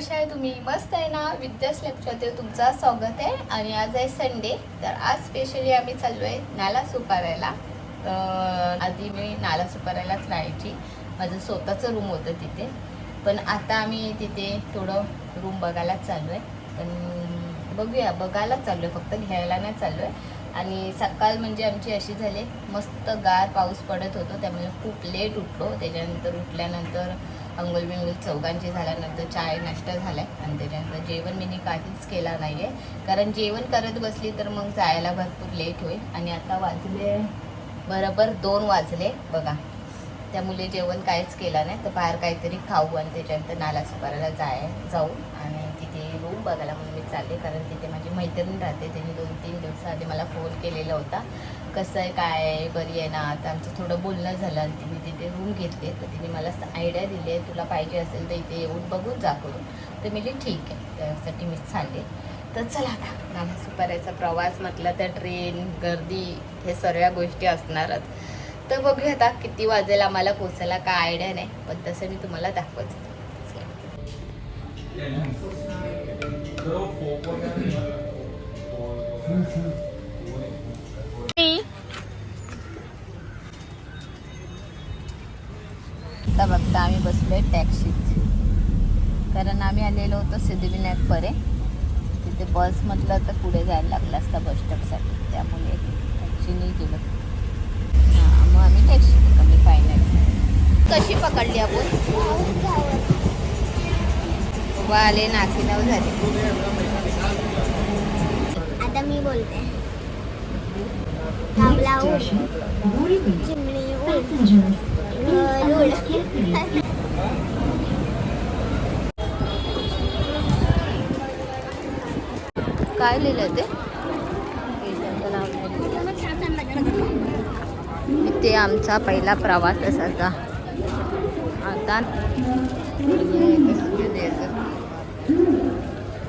कशा आहे तुम्ही मस्त आहे ना? विद्यास ब्लॉगच्या तुमचं स्वागत आहे. आणि आज आहे संडे तर आज स्पेशली आम्ही चाललो आहे नाला सुपारायला. आधी मी नाला सुपारायलाच राहायची. माझं स्वतःचं रूम होतं तिथे. पण आता आम्ही तिथे थोडं रूम बघायलाच चाललो आहे पण बघूया. बघायलाच चाललो आहे फक्त घ्यायला नाही चाललो आहे आणि सकाळ म्हणजे आमची अशी झाली मस्त गार पाऊस पडत होतो त्यामुळे खूप लेट उठलो. त्याच्यानंतर उठल्यानंतर अंघोळ बिंगोल चौघांची झाल्यानंतर चाय नाश्ता झाला आणि त्याच्यानंतर जेवण मी काहीच केला नाही आहे कारण जेवण करत बसली तर मग जायला भरपूर लेट होईल. आणि आता वाजले बरोबर दोन वाजले बघा. त्यामुळे जेवण काहीच केलं नाही तर बाहेर काहीतरी खाऊ आणि त्याच्यानंतर नाला सुपाराला जाय जाऊ. आणि रूम बघायला म्हणून मी चालले कारण तिथे माझी मैत्रीण राहते त्यांनी दोन तीन दिवसाआधी मला फोन केलेला होता. कसं आहे काय आहे बरी आहे ना? तर आमचं थोडं बोलणं झालं आणि तिने तिथे रूम घेतले. तर तिने मला आयडिया दिली आहे तुला पाहिजे असेल तर इथे येऊन बघून जा करून. तर मी ठीक आहे. त्यासाठी मी चालले. तर चला आता नाला प्रवास म्हटलं तर ट्रेन गर्दी हे सर्व गोष्टी असणारच. तर बघूया आता किती वाजेल आम्हाला पोचायला काय आयडिया नाही पण तसं मी तुम्हाला दाखवत. बघता आम्ही बसलोय टॅक्सीत कारण आम्ही आलेलो होतो सिद्धिविनायक परे तिथे बस म्हटलं तर पुढे जायला लागलं असता बस स्टॉपसाठी त्यामुळे टॅक्सीने गेलो. हां मग आम्ही टॅक्सी पकडली फायनल कशी पकडली आपण? उभा आले नाकीनव झाले. आता मी बोलते. उड चिमणी गरुड. काय लिहिलं ते? इथे आमचा पहिला प्रवास असायचा. आता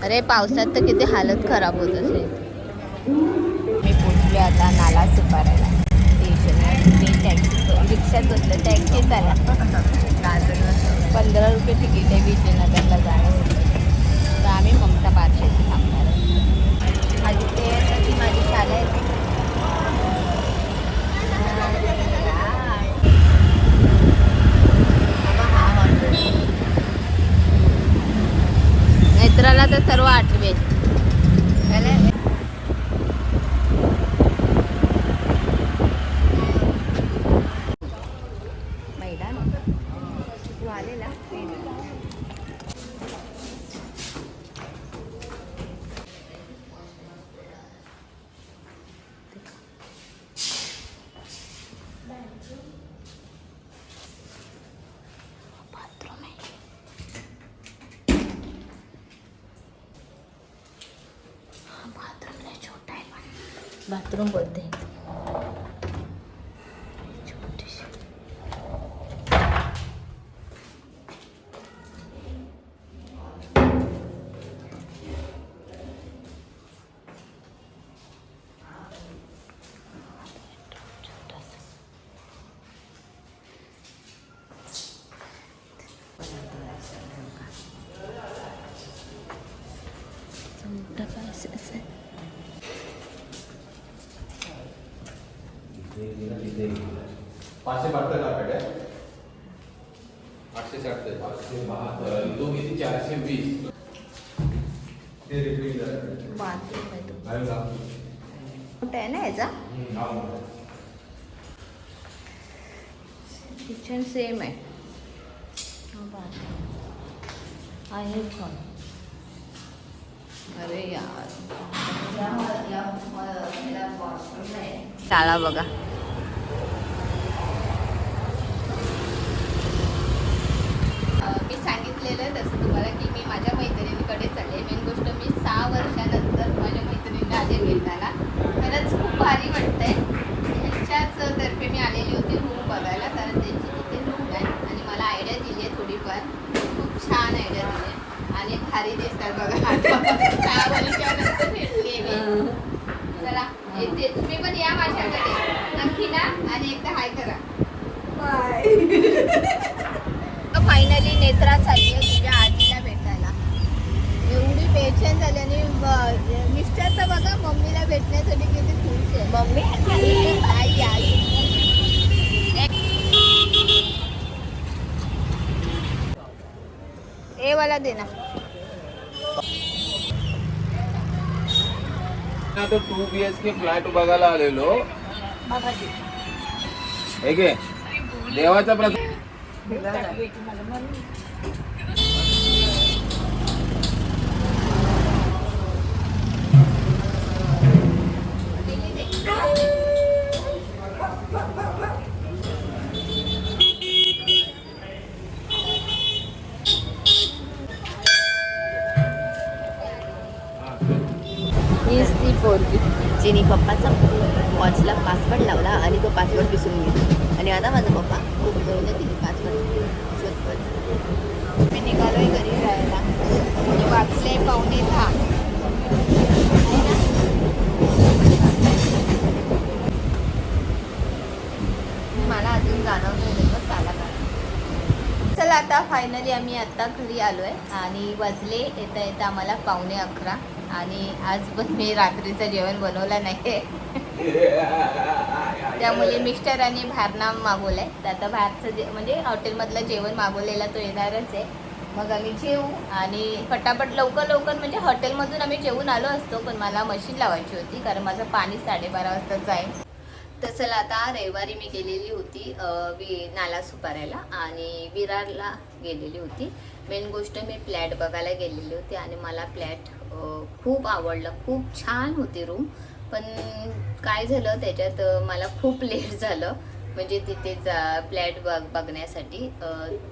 अरे पावसात तर किती हालत खराब होत असेल. मी पोचले आता नाला सुपारायला स्टेशन मी टॅक्सी रिक्षात बसलं टॅक्सी चाला पंधरा रुपये तिकीट आहे विजयनगरला जाण्यासाठी तर आम्ही ममता बारशेची थांबणार आहे. माझी ते ती माझी शाळा आहे नेत्राला तर सर्व आठवे मैदान. तू आलेला? पण बाथरूम बोलते छोटीशी पाचशे बहात्तर कार्पेट आहे. आठशे साठ पाचशे बहात्तर. तो किती? चारशे वीस. ते करा मोठा आहे ना याचा? किचन सेम आहे. हा पण अरे यार. शाळा बघा. मी सांगितलेलं तसं तुम्हाला की मी माझ्या मैत्रिणीकडे चालले मेन गोष्ट मी सहा वर्षानंतर माझ्या मैत्रिणीला आले भेटायला. खरंच खूप भारी वाटतंय. ह्यांच्याच तर्फे मी आलेली होती रूम बघायला कारण त्यांची तिथे रूम आहे आणि मला आयडिया दिली आहे थोडीफार. खूप छान आयडिया भारी दिसतात बघा. सहा वर्षानंतर चला येते. तुम्ही पण या माझ्याकडे. नक्की ना? आणि एकदा हाय करा. फायनली नेत्रा चालली तुझ्या आजीला भेटायला. एवढी पेशंट झाले आणि मिस्टर तर बघा मम्मीला भेटण्यासाठी किती खुश आहे. मम्मी? आई आई. ए वाला दे आता two B H K flat बघायला आलेलो. हे घे. देवाचा प्रसाद. पोरगी जिने पप्पाचा वॉचला पासवर्ड लावला आणि तो पासवर्ड विसरून गेला. आणि आता माझा पप्पा खूप करून तिने पासवर्ड मी निघालोय घरी राहायला. म्हणजे मी वाचले पाहुणे दहा मला अजून जाणवतोय बघ त्याला काय चला आता फायनली आम्ही आत्ता घरी आलो आहे आणि वाजले येता येता आम्हाला पावणे अकरा. आणि आज पण मी रात्रीचं जेवण बनवलं नाही. त्यामुळे मिस्टरांनी बाहेरना मागवलं आहे तर आता बाहेरचं जे म्हणजे हॉटेलमधलं जेवण मागवलेलं तो येणारच आहे. मग आम्ही जेवू आणि पटापट लवकर लवकर म्हणजे हॉटेलमधून आम्ही जेवून आलो असतो पण मला मशीन लावायची होती कारण माझं पाणी साडेबारा वाजताच आहे तर चला आता रविवारी मी गेलेली होती वि नाला सुपाऱ्याला आणि विरारला गेलेली होती. मेन गोष्ट मी फ्लॅट बघायला गेलेली होती आणि मला फ्लॅट खूप आवडलं. खूप छान होती रूम पण काय झालं त्याच्यात मला खूप लेट झालं. म्हणजे तिथे जा फ्लॅट बघ बघण्यासाठी.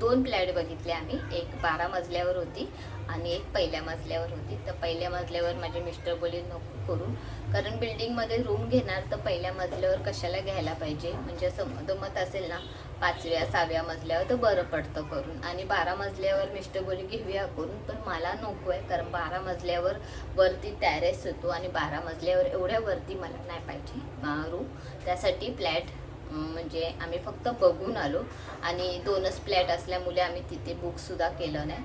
दोन फ्लॅट बघितले आम्ही. एक बारा मजल्यावर होती आणि एक पहिल्या मजल्यावर होती. तर पहिल्या मजल्यावर माझे मिस्टर बोलले नको करून कारण बिल्डिंगमध्ये रूम घेणार तर पहिल्या मजल्यावर कशाला घ्यायला पाहिजे? म्हणजे असं मध असेल ना पाचव्या सहाव्या मजल्यावर तर बरं पडतं करून. आणि बारा मजल्यावर मिस्टर बोली घेऊया करून. पण मला नको आहे कारण बारा मजल्यावर वरती टॅरेस होतो आणि बारा मजल्यावर एवढ्या वरती मला नाही पाहिजे रूम त्यासाठी फ्लॅट म्हणजे आम्ही फक्त बघून आलो. आणि दोनच फ्लॅट असल्यामुळे आम्ही तिथे बुकसुद्धा केलं नाही.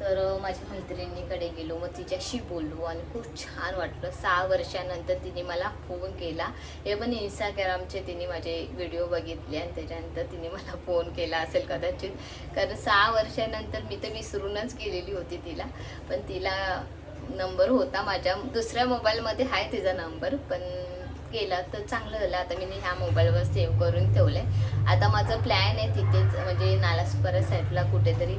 तर माझ्या मैत्रिणीकडे गेलो. मग तिच्याशी बोललो आणि खूप छान वाटलं. सहा वर्षानंतर तिने मला फोन केला. हे पण इंस्टाग्रामचे तिने माझे व्हिडिओ बघितले आणि त्याच्यानंतर तिने मला फोन केला असेल कदाचित. कारण सहा वर्षानंतर मी तर विसरूनच गेलेली होती तिला. पण तिला नंबर होता माझ्या. दुसऱ्या मोबाईलमध्ये आहे तिचा नंबर पण केला तर चांगलं झालं. आता मी ह्या मोबाईलवर सेव्ह करून ठेवलं आहे आता माझं प्लॅन आहे तिथेच म्हणजे नालासपरा साईडला कुठेतरी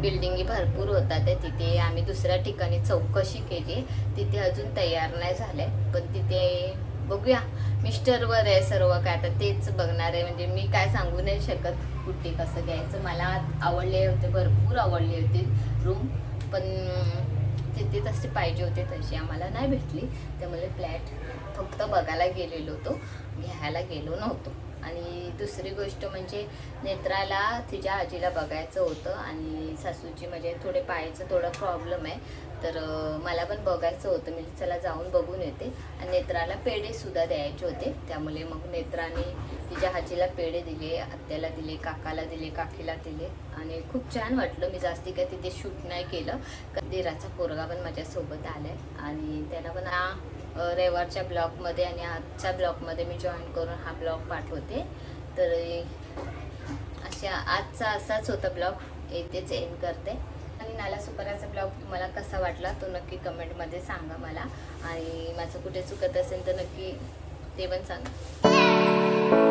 बिल्डिंगी भरपूर होतात आहे तिथे. आम्ही दुसऱ्या ठिकाणी चौकशी केली. तिथे अजून तयार नाही झालं. आहे पण तिथे बघूया. मिस्टरवर आहे सर्व काय. आता तेच बघणार आहे. म्हणजे मी काय सांगू नाही शकत कुठे कसं घ्यायचं. मला आवडले होते भरपूर आवडले होते रूम पण तिथे तसे पाहिजे होते तशी आम्हाला नाही भेटली. त्यामुळे फ्लॅट फक्त बघायला गेलेलो होतो घ्यायला गेलो नव्हतो. आणि दुसरी गोष्ट म्हणजे नेत्राला तिच्या आजीला बघायचं होतं आणि सासूची म्हणजे थोडे पायाचं थोडा प्रॉब्लेम आहे. तर मला पण बघायचं होतं. मी चला जाऊन बघून येते. आणि नेत्राला पेढेसुद्धा द्यायचे होते. त्यामुळे मग नेत्राने तिच्या हाजीला पेढे दिले आत्याला दिले काकाला दिले काकीला दिले. आणि खूप छान वाटलं. मी जास्ती काय तिथे शूट नाही केलं. क- पोरगा पण माझ्यासोबत आलाय. आणि त्याला पण हा रविवारच्या ब्लॉगमध्ये आणि आजच्या ब्लॉगमध्ये मी जॉईन करून हा ब्लॉग पाठवते. तर अशा आजचा असाच होता ब्लॉग. येथेच एंड करते. नाला सुपराचा ब्लॉग तुम्हाला कसा वाटला तो नक्की कमेंटमध्ये सांगा मला. आणि माझं कुठे चुकत असेल तर नक्की ते पण सांगा.